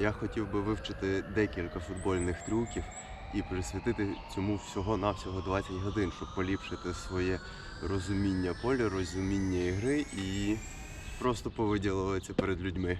я хотів би вивчити декілька футбольних трюків і присвятити цьому всього-навсього 20 годин, щоб поліпшити своє розуміння поля, розуміння ігри і просто повиділуватися перед людьми.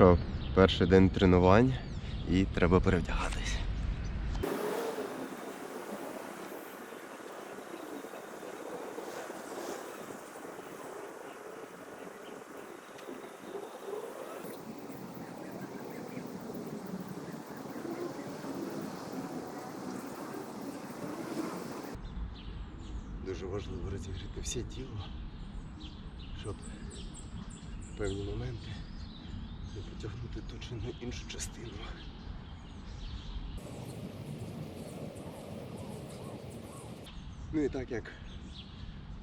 Що, перший день тренувань і треба перевдягатись. Дуже важливо розігріти все тіло, щоб в певні моменти не потягнути ту чи на іншу частину. Ну і так як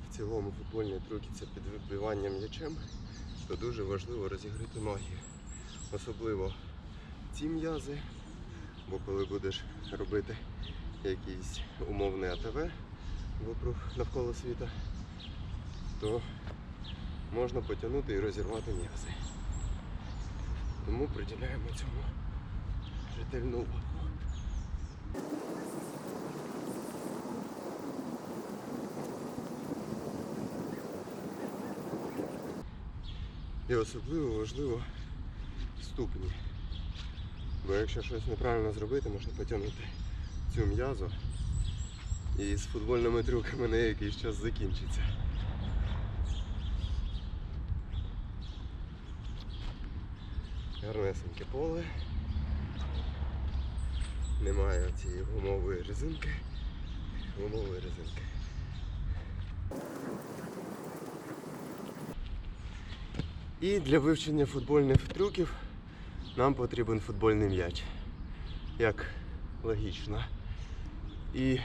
в цілому футбольні трюки це під вибиванням м'ячем, то дуже важливо розігріти ноги. Особливо ці м'язи, бо коли будеш робити якийсь умовний АТВ вокруг навколо світа, то можна потягнути і розірвати м'язи. Тому приділяємо цьому ретельну увагу. І особливо важливо ступні. Бо якщо щось неправильно зробити, можна потягнути цю м'язу і з футбольними трюками на якийсь час закінчиться. Гарнесеньке поле. Немає цієї гумової резинки. Гумової резинки. І для вивчення футбольних трюків нам потрібен футбольний м'яч. Як логічно. І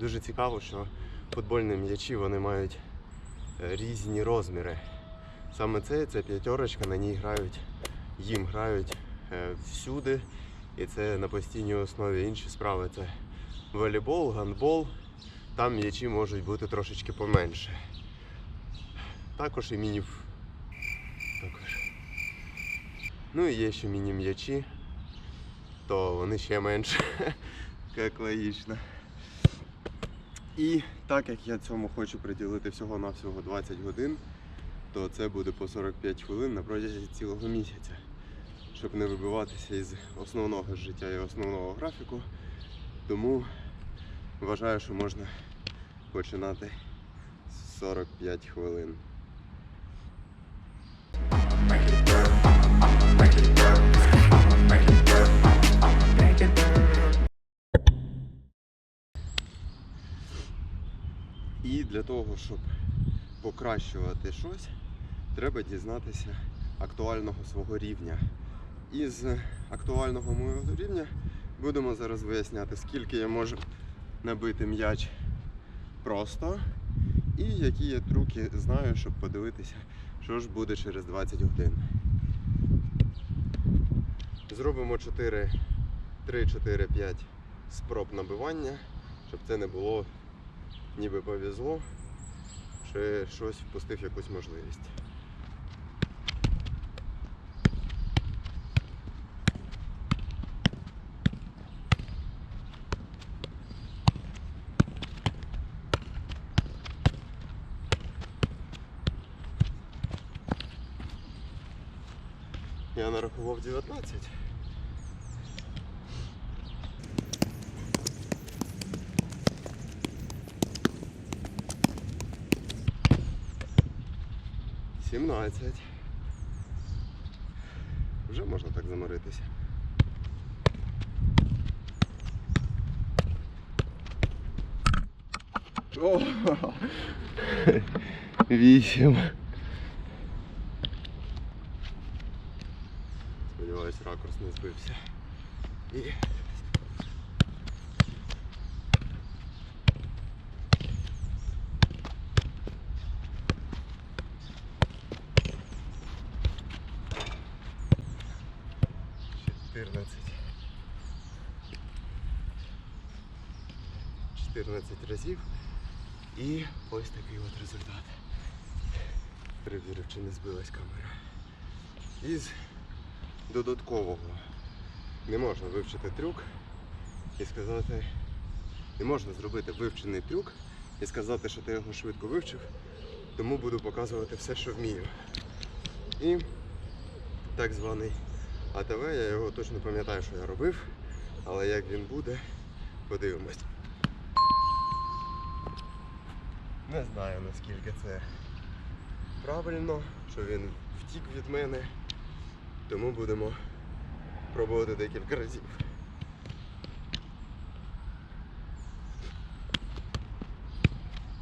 дуже цікаво, що футбольні м'ячі вони мають е, різні розміри. Саме це, це п'ятерочка, на ній грають, їм грають е, всюди. І це на постійній основі. Інші справи це волейбол, гандбол. Там м'ячі можуть бути трошечки поменше. Також і міні. Також. Ну і є ще міні-м'ячі, то вони ще менше, як логічно. І так як я цьому хочу приділити всього-навсього 20 годин, то це буде по 45 хвилин на протязі цілого місяця, щоб не вибиватися із основного життя і основного графіку. Тому вважаю, що можна починати з 45 хвилин. І для того, щоб покращувати щось, треба дізнатися актуального свого рівня. І з актуального мого рівня будемо зараз виясняти, скільки я можу набити м'яч просто, і які я трюки знаю, щоб подивитися, що ж буде через 20 годин. Зробимо 4, 3, 4, 5 спроб набивання, щоб це не було ніби повезло, чи щось впустив якусь можливість. нарахував 19. Сімнадцять. Вже можна так заморитися. О! Вісім. не збився. І... Чотирнадцять. Чотирнадцять разів. І ось такий от результат. Перевірив, чи не збилась камера. Із додаткового не можна вивчити трюк і сказати, не можна зробити вивчений трюк і сказати, що ти його швидко вивчив, тому буду показувати все, що вмію. І так званий АТВ, я його точно пам'ятаю, що я робив, але як він буде, подивимось. Не знаю наскільки це правильно, що він втік від мене, тому будемо пробувати декілька разів.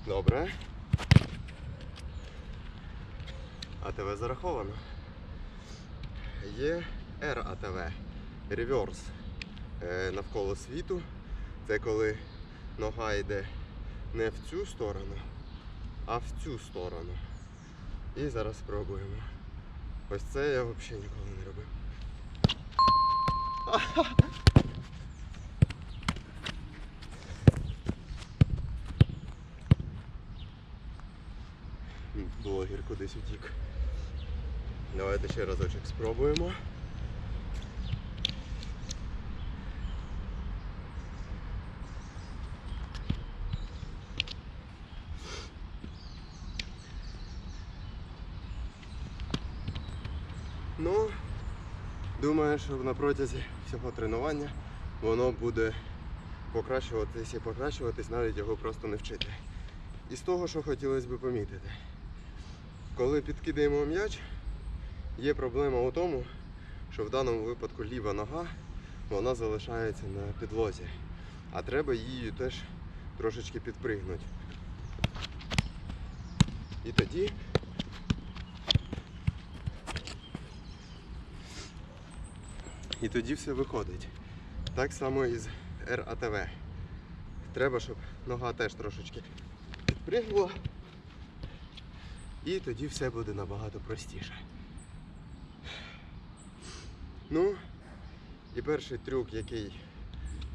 Добре. АТВ зараховано. Є РАТВ, реверс навколо світу. Це коли нога йде не в цю сторону, а в цю сторону. І зараз спробуємо. Ось це я взагалі ніколи не робив. Блогер кудись утік. Давайте ще разочок спробуємо. Ну, думаю, що на протязі всього тренування воно буде покращуватись і покращуватись, навіть його просто не вчити. І з того, що хотілося б помітити. Коли підкидаємо м'яч, є проблема у тому, що в даному випадку ліва нога вона залишається на підлозі, а треба її теж трошечки підпригнути. І тоді і тоді все виходить. Так само і з РАТВ. Треба, щоб нога теж трошечки підпригнула. І тоді все буде набагато простіше. Ну, і перший трюк, який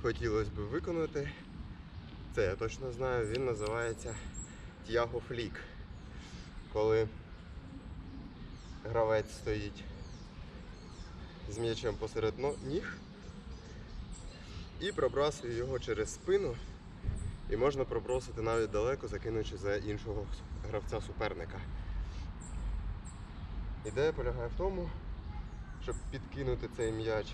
хотілося б виконати, це я точно знаю, він називається Тяго Флік. Коли гравець стоїть з м'ячем посеред ніг і пробрасує його через спину. І можна пробросити навіть далеко, закинучи за іншого гравця суперника. Ідея полягає в тому, щоб підкинути цей м'яч,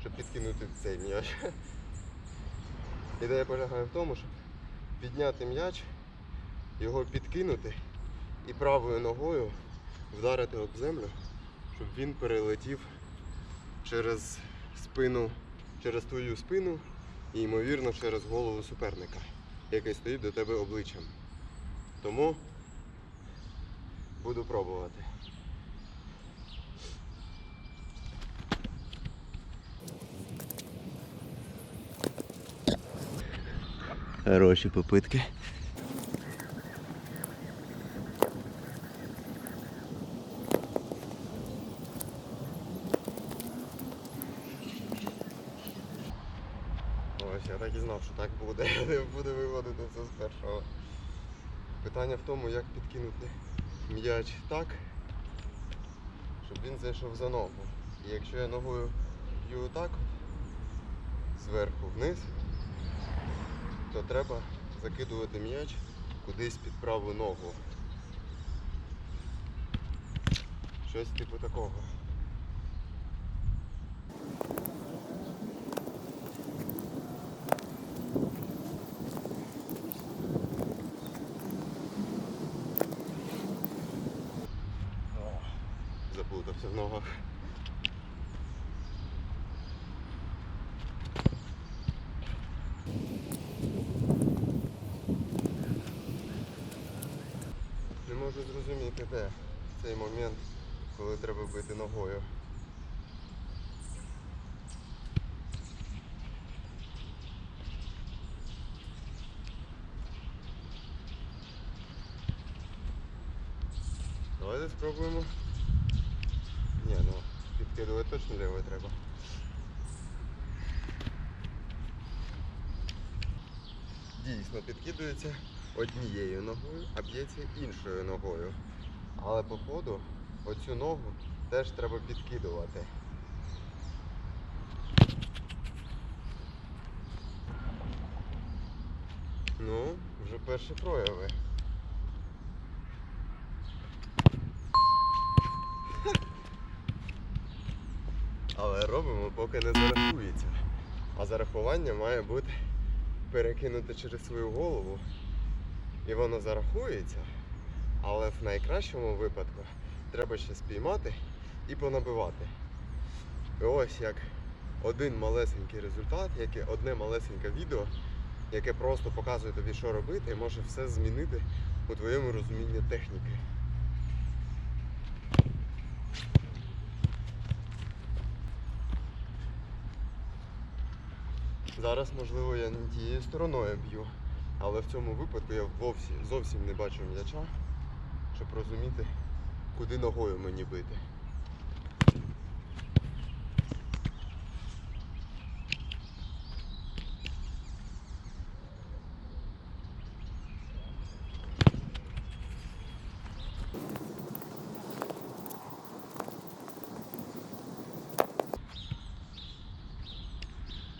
щоб підкинути цей м'яч. Ідея полягає в тому, щоб підняти м'яч, його підкинути і правою ногою вдарити об землю, щоб він перелетів через спину, через твою спину і, ймовірно, через голову суперника, який стоїть до тебе обличчям. Тому буду пробувати. Хороші попитки. Ось, я так і буде. Не буде виводити все з першого. Питання в тому, як підкинути м'яч так, щоб він зайшов за ногу. І якщо я ногою б'ю так, зверху вниз, то треба закидувати м'яч кудись під праву ногу. Щось типу такого. зробити ногою. Давайте спробуємо. Ні, ну, підкидувати точно лівою треба. Дійсно підкидується однією ногою, а б'ється іншою ногою. Але походу оцю ногу теж треба підкидувати. Ну, вже перші прояви. Але робимо, поки не зарахується. А зарахування має бути перекинути через свою голову. І воно зарахується. Але в найкращому випадку треба ще спіймати і понабивати. І ось як один малесенький результат, яке одне малесеньке відео, яке просто показує тобі, що робити, і може все змінити у твоєму розумінні техніки. Зараз, можливо, я не тією стороною б'ю, але в цьому випадку я вовсі, зовсім не бачу м'яча, щоб розуміти, куди ногою мені бити.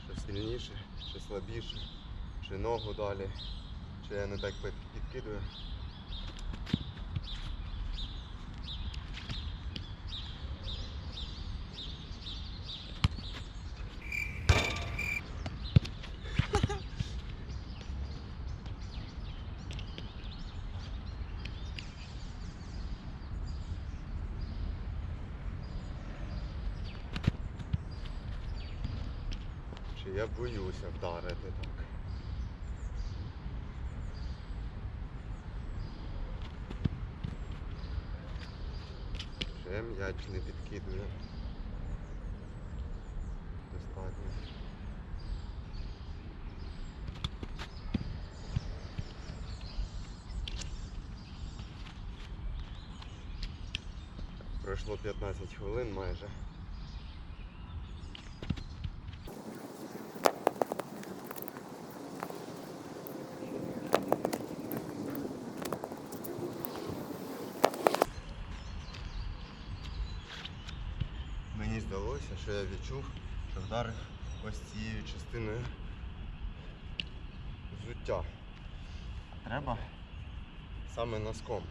Чи сильніше, чи слабіше, чи ногу далі, чи я не так під- підкидую. Я боюся вдарити так. Ще м'яч не підкидує. Достатньо. Пройшло 15 хвилин майже. Мені що я відчув, що вдарив ось цією частиною взуття. Треба саме носком,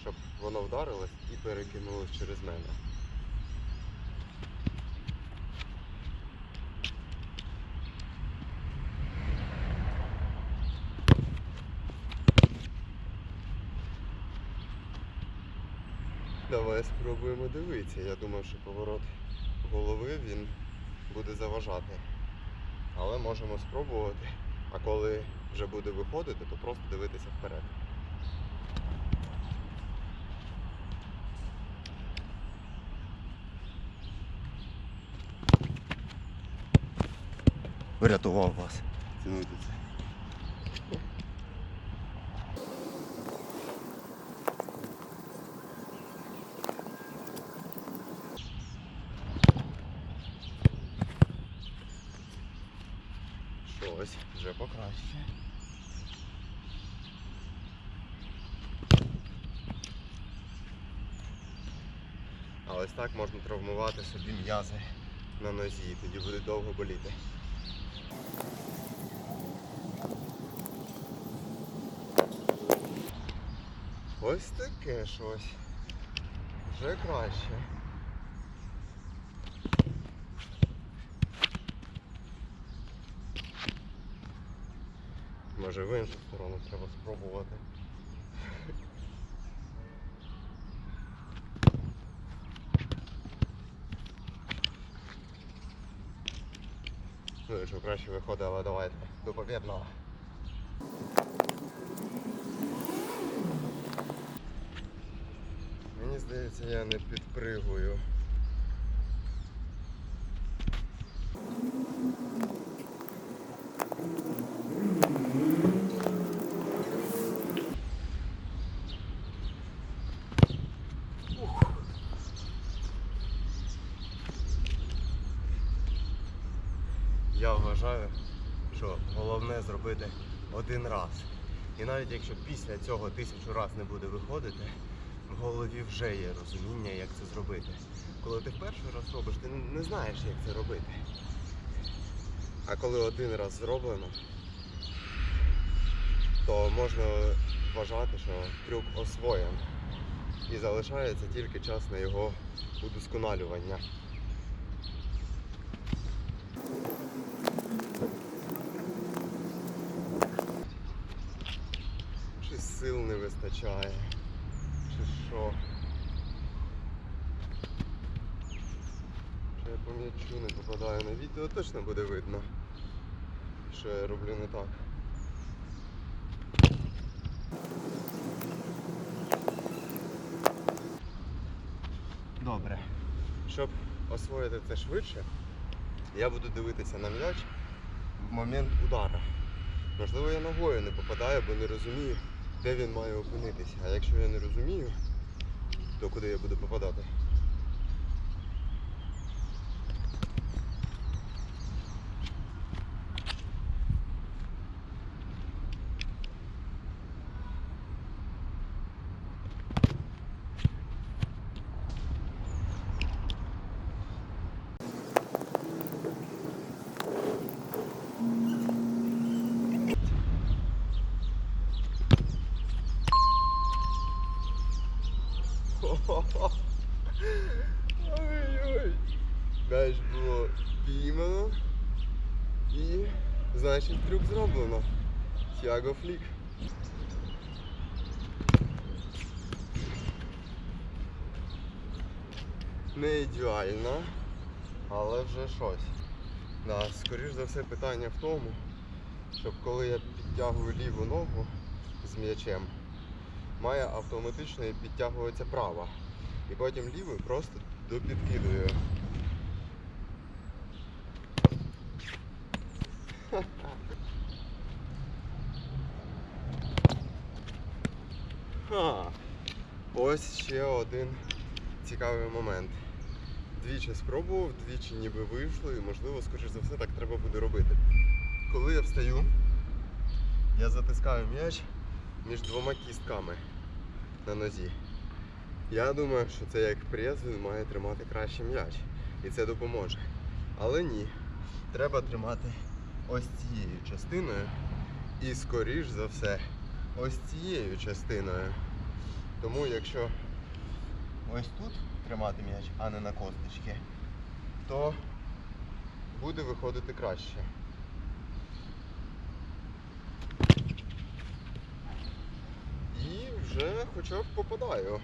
щоб воно вдарилось і перекинулось через мене. Спробуємо дивитися. Я думав, що поворот голови він буде заважати. Але можемо спробувати. А коли вже буде виходити, то просто дивитися вперед. Врятував вас. Цінуйте це. Щось вже покраще. А ось так можна травмувати собі м'язи на нозі, і тоді буде довго боліти. Ось таке щось. Вже краще. Може в іншу сторону треба спробувати. Ну, якщо краще виходить, але давайте до побєдного. Мені здається, я не підпригую. Я вважаю, що головне зробити один раз. І навіть якщо після цього тисячу раз не буде виходити, в голові вже є розуміння, як це зробити. Коли ти перший раз робиш, ти не знаєш, як це робити. А коли один раз зроблено, то можна вважати, що трюк освоєн. І залишається тільки час на його удосконалювання. Чи сил не вистачає, чи що. Чи я по м'ячу не попадаю на відео, точно буде видно, що я роблю не так. Добре. Щоб освоїти це швидше, я буду дивитися на м'яч в момент удара. Можливо, я ногою не попадаю, бо не розумію, де він має опинитися. А якщо я не розумію, то куди я буду попадати? Ой-ой. М'яч було піймано і значить трюк зроблено. Тяго флік. Не ідеально, але вже щось. Да, скоріш за все питання в тому, щоб коли я підтягую ліву ногу з м'ячем, має автоматично підтягуватися права. І потім лівою просто допідкидую. Ха. Ось ще один цікавий момент. Двічі спробував, двічі ніби вийшло і можливо, скоріш за все, так треба буде робити. Коли я встаю, я затискаю м'яч між двома кістками на нозі. Я думаю, що це як прес, він має тримати краще м'яч. І це допоможе. Але ні. Треба тримати ось цією частиною. І скоріш за все, ось цією частиною. Тому якщо ось тут тримати м'яч, а не на косточки, то буде виходити краще. І вже хоча б попадаю.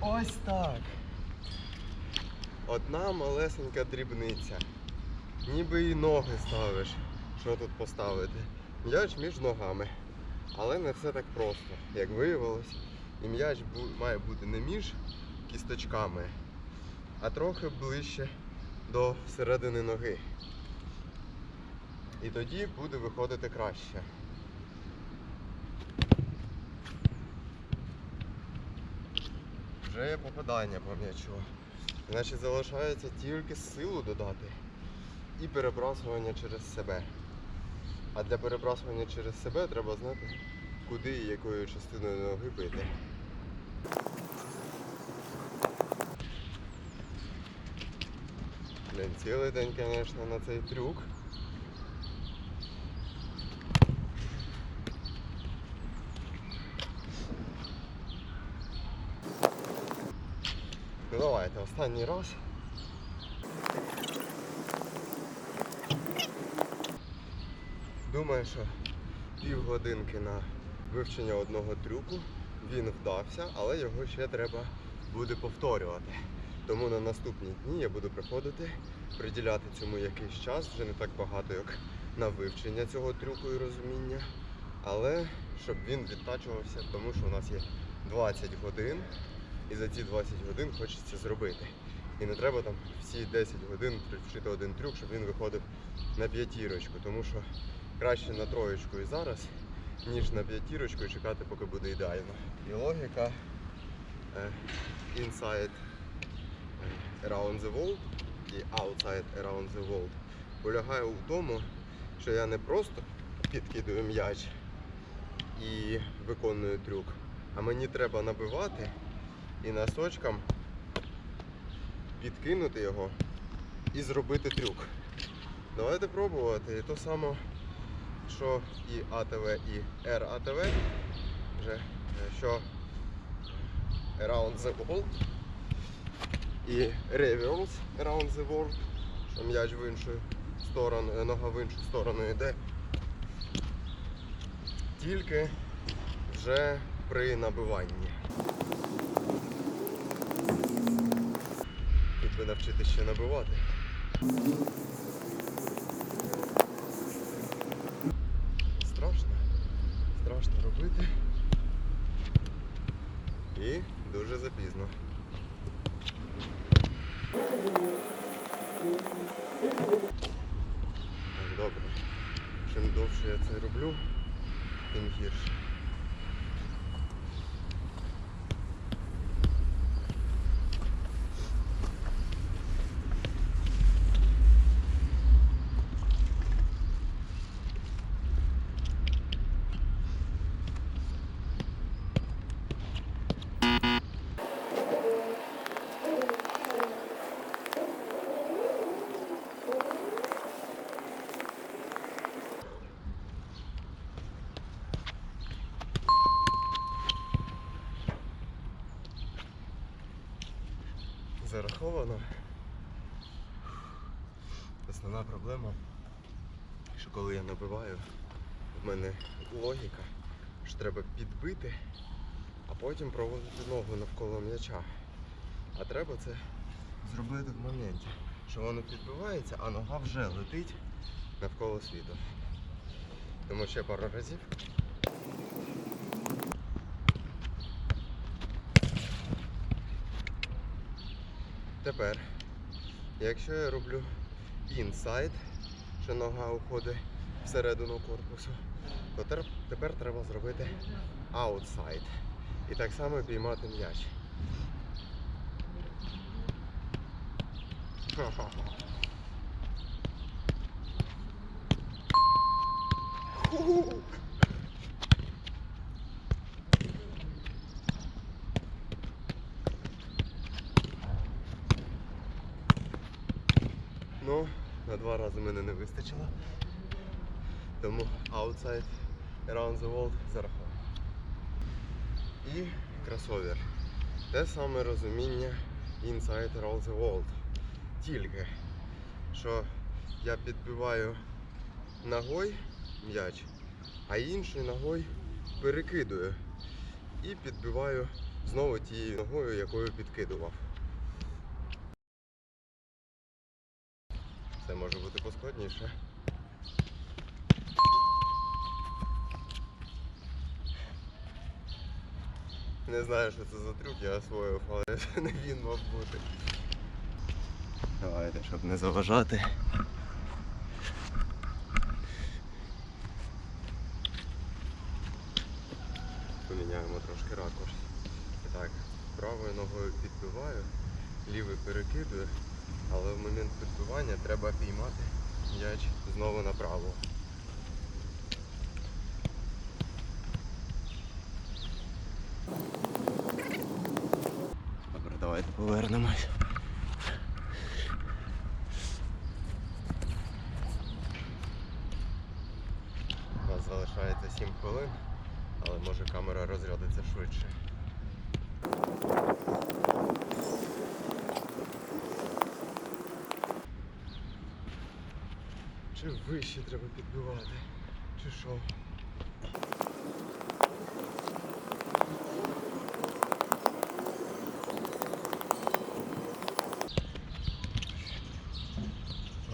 Ось так. Одна малесенька дрібниця. Ніби і ноги ставиш. Що тут поставити? М'яч між ногами. Але не все так просто. Як виявилось, і м'яч має бути не між кісточками, а трохи ближче до середини ноги. І тоді буде виходити краще. Вже є попадання по м'ячу. Значить залишається тільки силу додати і перебрасування через себе. А для перебрасування через себе треба знати, куди і якою частиною ноги бити. Блін, цілий день, звісно, на цей трюк. Ну давайте, останній раз. Думаю, що півгодинки на вивчення одного трюку він вдався, але його ще треба буде повторювати. Тому на наступні дні я буду приходити, приділяти цьому якийсь час, вже не так багато, як на вивчення цього трюку і розуміння. Але щоб він відтачувався, тому що у нас є 20 годин, і за ці 20 годин хочеться зробити. І не треба там всі 10 годин вчити один трюк, щоб він виходив на п'ятірочку, тому що краще на троєчку і зараз, ніж на п'ятірочку і чекати, поки буде ідеально. І логіка е, inside е, around the world і outside around the world полягає у тому, що я не просто підкидую м'яч і виконую трюк, а мені треба набивати і носочком підкинути його і зробити трюк. Давайте пробувати. І то саме, що і АТВ, і РАТВ, вже, е, що Around the World і Reverse Around the World, що м'яч в іншу сторону, е, нога в іншу сторону йде. Тільки вже при набиванні. Тут би навчити ще набивати. Страшно. Страшно робити. І дуже запізно. Так, добре. Чим довше я це роблю, тим гірше. Зараховано. Основна проблема, що коли я набиваю, в мене логіка, що треба підбити, а потім проводити ногу навколо м'яча. А треба це зробити в моменті, що воно підбивається, а нога вже летить навколо світу. Тому ще пару разів. Тепер, якщо я роблю інсайд, що нога уходить всередину корпусу, то тепер треба зробити аутсайд. І так само піймати м'яч. Ху-ху. Ну, на два рази мене не вистачило. Тому outside around the world зарахував. І кросовер. Те саме розуміння inside around the world. Тільки, що я підбиваю ногою м'яч, а іншою ногою перекидую. І підбиваю знову тією ногою, якою підкидував. Це поскладніше. Не знаю, що це за трюк, я освоїв, але не він мав бути. Давайте, щоб не заважати. Поміняємо трошки ракурс. Так, правою ногою підбиваю, лівий перекидую, але в момент підбивання треба піймати м'яч знову направо. Добре, давайте повернемось. У нас залишається 7 хвилин, але може камера розрядиться швидше. Чи вище треба підбивати? Чи що?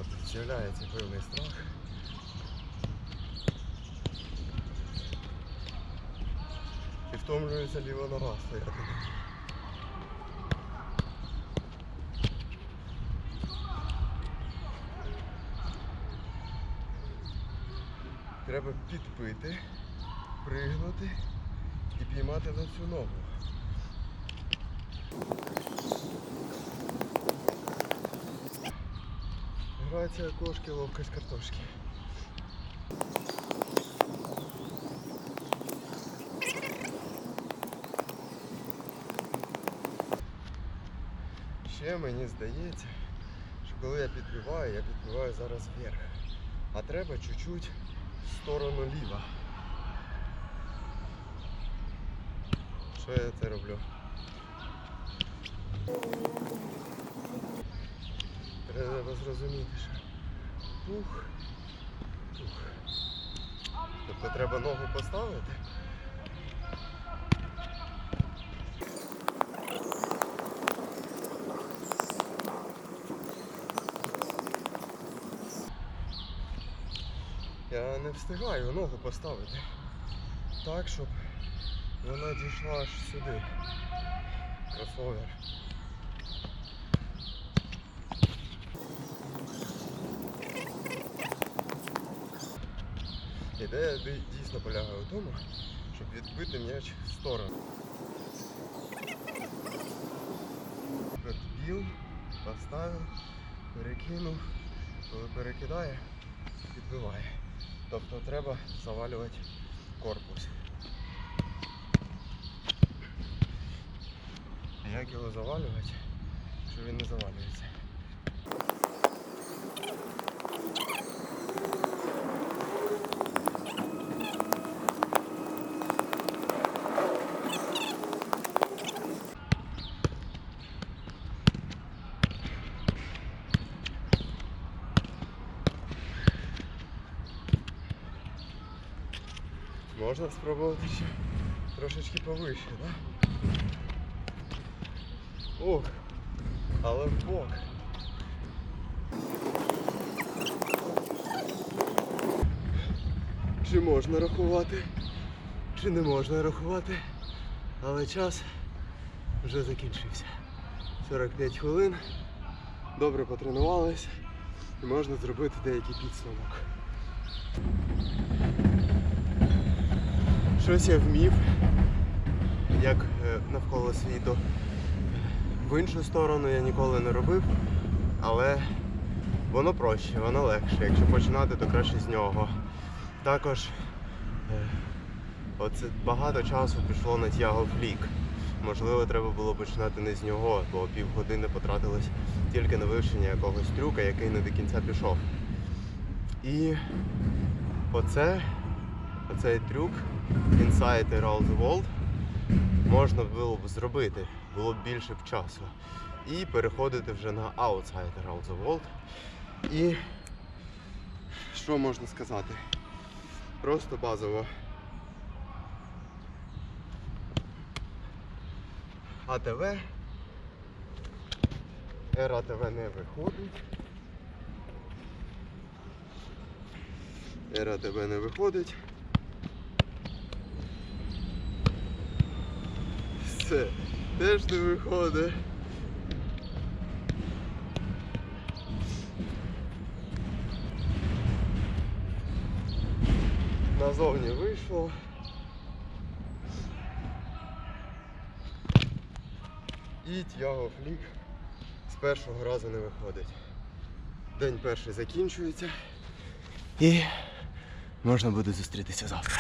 От з'являється певний страх. І втомлюється ліва нога стояти. Треба підпити, пригнути і піймати на цю ногу. Грація кошки, ловкость картошки. Ще мені здається, що коли я підбиваю, я підбиваю зараз вверх. А треба чуть-чуть в сторону ліва. Що я це роблю? Треба зрозуміти, що пух, пух. Тобто треба ногу поставити. Я не встигаю ногу поставити так, щоб вона дійшла аж сюди. Кросовер. Ідея дійсно полягає в тому, щоб відбити м'яч в сторону. Підбіл, поставив, перекинув, коли перекидає, підбиває. Тобто треба завалювати корпус. Як його завалювати, що він не завалюється? Можна спробувати ще трошечки повище, так? Ох, але в бок. Чи можна рахувати, чи не можна рахувати, але час вже закінчився. 45 хвилин, добре потренувались і можна зробити деякий підсумок. Щось я вмів, як е, навколо світу. В іншу сторону я ніколи не робив, але воно проще, воно легше. Якщо починати, то краще з нього. Також е, оце багато часу пішло на тяго флік. Можливо, треба було починати не з нього, бо півгодини потратилось тільки на вивчення якогось трюка, який не до кінця пішов. І оце, оцей трюк Inside Around the World можна було б зробити, було б більше б часу. І переходити вже на Outside Around the World. І що можна сказати? Просто базово. АТВ. РАТВ не виходить. РАТВ не виходить. Це теж не виходить. Назовні вийшло. І тяго флік з першого разу не виходить. День перший закінчується і можна буде зустрітися завтра.